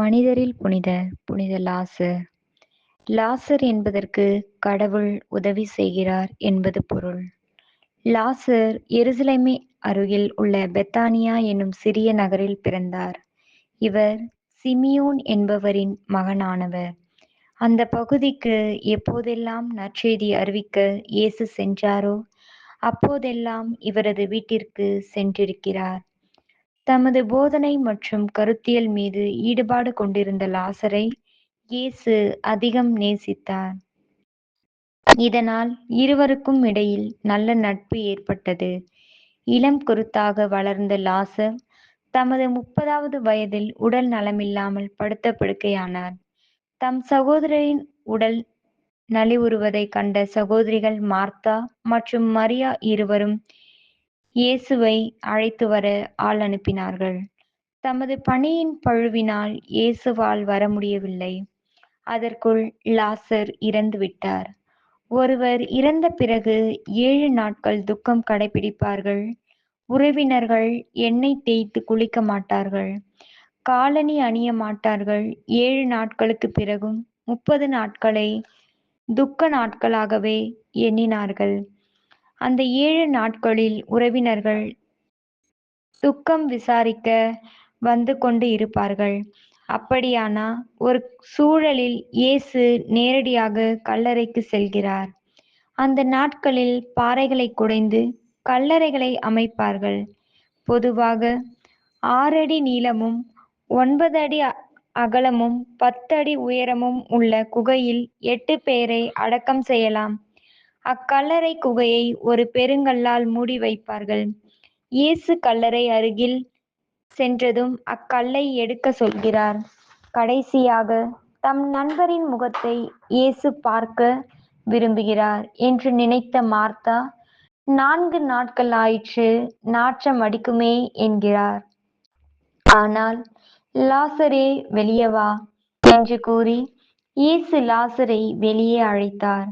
மனிதரில் புனிதர் புனித லாசர். லாசர் என்பதற்கு கடவுள் உதவி செய்கிறார் என்பது பொருள். லாசர் எருசலேமை அருகில் உள்ள பெத்தானியா என்னும் சிறிய நகரில் பிறந்தார். இவர் சிமியோன் என்பவரின் மகனானவர். அந்த பகுதிக்கு எப்போதெல்லாம் நற்செய்தி அறிவிக்க இயேசு சென்றாரோ அப்போதெல்லாம் இவரது வீட்டிற்கு சென்றிருக்கிறார். தமது போதனை மற்றும் கருத்தியல் மீது ஈடுபாடு கொண்டிருந்த லாசரை இயேசு அதிகம் நேசித்தார். இதனால் இருவருக்கும் இடையில் நல்ல நட்பு ஏற்பட்டது. இளம் குருத்தாக வளர்ந்த லாசர் தமது முப்பதாவது வயதில் உடல் நலமில்லாமல் படுத்த படுக்கையானார் தம் சகோதரின் உடல் நலிவுறுவதை கண்ட சகோதரிகள் மார்த்தா மற்றும் மரியா இருவரும் இயேசுவை அழைத்து வர ஆள் அனுப்பினார்கள். தமது பணியின் பழுவினால் இயேசுவால் வர முடியவில்லை. அதற்குள் லாசர் இறந்து விட்டார். ஒருவர் இறந்த பிறகு ஏழு நாட்கள் துக்கம் கடைபிடிப்பார்கள். உறவினர்கள் எண்ணெய் தேய்த்து குளிக்க மாட்டார்கள். காலனி அணிய மாட்டார்கள். ஏழு நாட்களுக்கு பிறகும் முப்பது நாட்களை துக்க நாட்களாகவே எண்ணினார்கள். அந்த ஏழு நாட்களில் உறவினர்கள் துக்கம் விசாரிக்க வந்து கொண்டு இருப்பார்கள். அப்படியானா ஒரு சூழலில் இயேசு நேரடியாக கல்லறைக்கு செல்கிறார். அந்த நாட்களில் பாறைகளை குடைந்து கல்லறைகளை அமைப்பார்கள். பொதுவாக ஆறடி நீளமும் ஒன்பது அடி அகலமும் பத்து அடி உயரமும் உள்ள குகையில் எட்டு பேரை அடக்கம் செய்யலாம். அக்கல்லறை குகையை ஒரு பெருங்கல்லால் மூடி வைப்பார்கள். இயேசு கல்லறை அருகில் சென்றதும் அக்கல்லை எடுக்க சொல்கிறார். கடைசியாக தம் நண்பரின் முகத்தை இயேசு பார்க்க விரும்புகிறார் என்று நினைத்த மார்த்தா நான்கு நாட்கள் ஆயிற்று நாற்றம் அடிக்குமே என்கிறார். ஆனால் லாசரே வெளியே வா என்று கூறி இயேசு லாசரை வெளியே அழைத்தார்.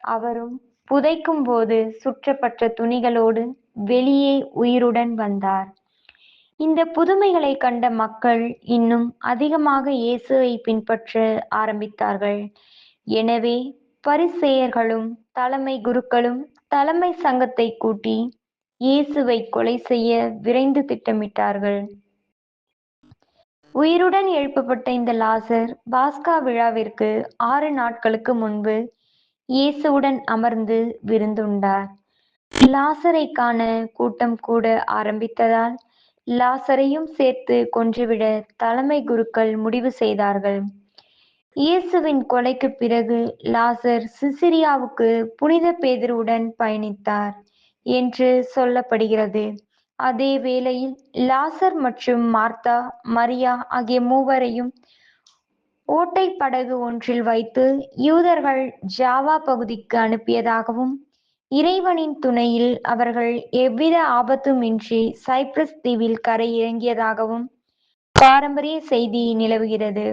அவரும் புதைக்கும் போது சுற்றப்பட்ட துணிகளோடு வெளியே உயிருடன் வந்தார். இந்த புதுமைகளை கண்ட மக்கள் இன்னும் அதிகமாக இயேசுவை பின்பற்ற ஆரம்பித்தார்கள். எனவே பரிசேயர்களும் தலைமை குருக்களும் தலைமை சங்கத்தை கூட்டி இயேசுவை கொலை செய்ய விரைந்து திட்டமிட்டார்கள். உயிருடன் எழுப்பப்பட்ட இந்த லாசர் பாஸ்கா விழாவிற்கு ஆறு நாட்களுக்கு முன்பு இயேசுவுடன் அமர்ந்து விருந்துண்டார். லாசரை காண கூட்டம் கூட ஆரம்பித்ததால் லாசரையும் சேர்த்து கொன்றுவிட தலைமை குருக்கள் முடிவு செய்தார்கள். இயேசுவின் கொலைக்கு பிறகு லாசர் சிசிரியாவுக்கு புனித பேதருடன் பயணித்தார் என்று சொல்லப்படுகிறது. அதே வேளையில் லாசர் மற்றும் மார்த்தா மரியா ஆகிய மூவரையும் ஓட்டை படகு ஒன்றில் வைத்து யூதர்கள் ஜாவா பகுதிக்கு அனுப்பியதாகவும் இறைவனின் துணையில் அவர்கள் எவ்வித ஆபத்துமின்றி சைப்ரஸ் தீவில் கரை இறங்கியதாகவும் பாரம்பரிய செய்தி நிலவுகிறது.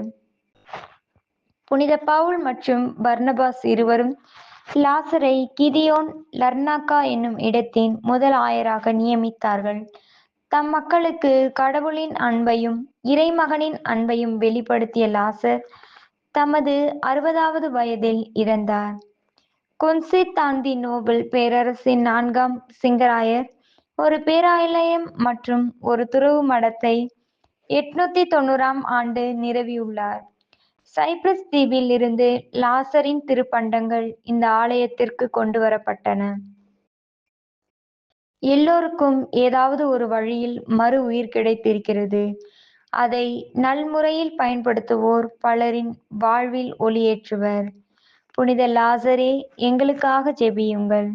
புனித பவுல் மற்றும் பர்னபாஸ் இருவரும் லாசரை கிதியோன் லர்னாக்கா என்னும் இடத்தின் முதல் ஆயராக நியமித்தார்கள். தம் மக்களுக்கு கடவுளின் அன்பையும் இறைமகனின் அன்பையும் வெளிப்படுத்திய லாசர் தமது அறுபதாவது வயதில் இறந்தார். கொன்சித்தாந்தி நோபல் பேரரசின் நான்காம் சிங்கராயர் ஒரு பேராலயம் மற்றும் ஒரு துறவு மடத்தை எட்நூத்தி தொண்ணூறாம் ஆண்டு நிறுவியுள்ளார். சைப்ரஸ் தீவில் இருந்து லாசரின் திருப்பண்டங்கள் இந்த ஆலயத்திற்கு கொண்டு வரப்பட்டன. எல்லோருக்கும் ஏதாவது ஒரு வழியில் மறு உயிர் கிடைத்திருக்கிறது. அதை நல்முறையில் பயன்படுத்துவோர் பலரின் வாழ்வில் ஒளியேற்றுவர். புனித லாசரே எங்களுக்காக ஜெபியுங்கள்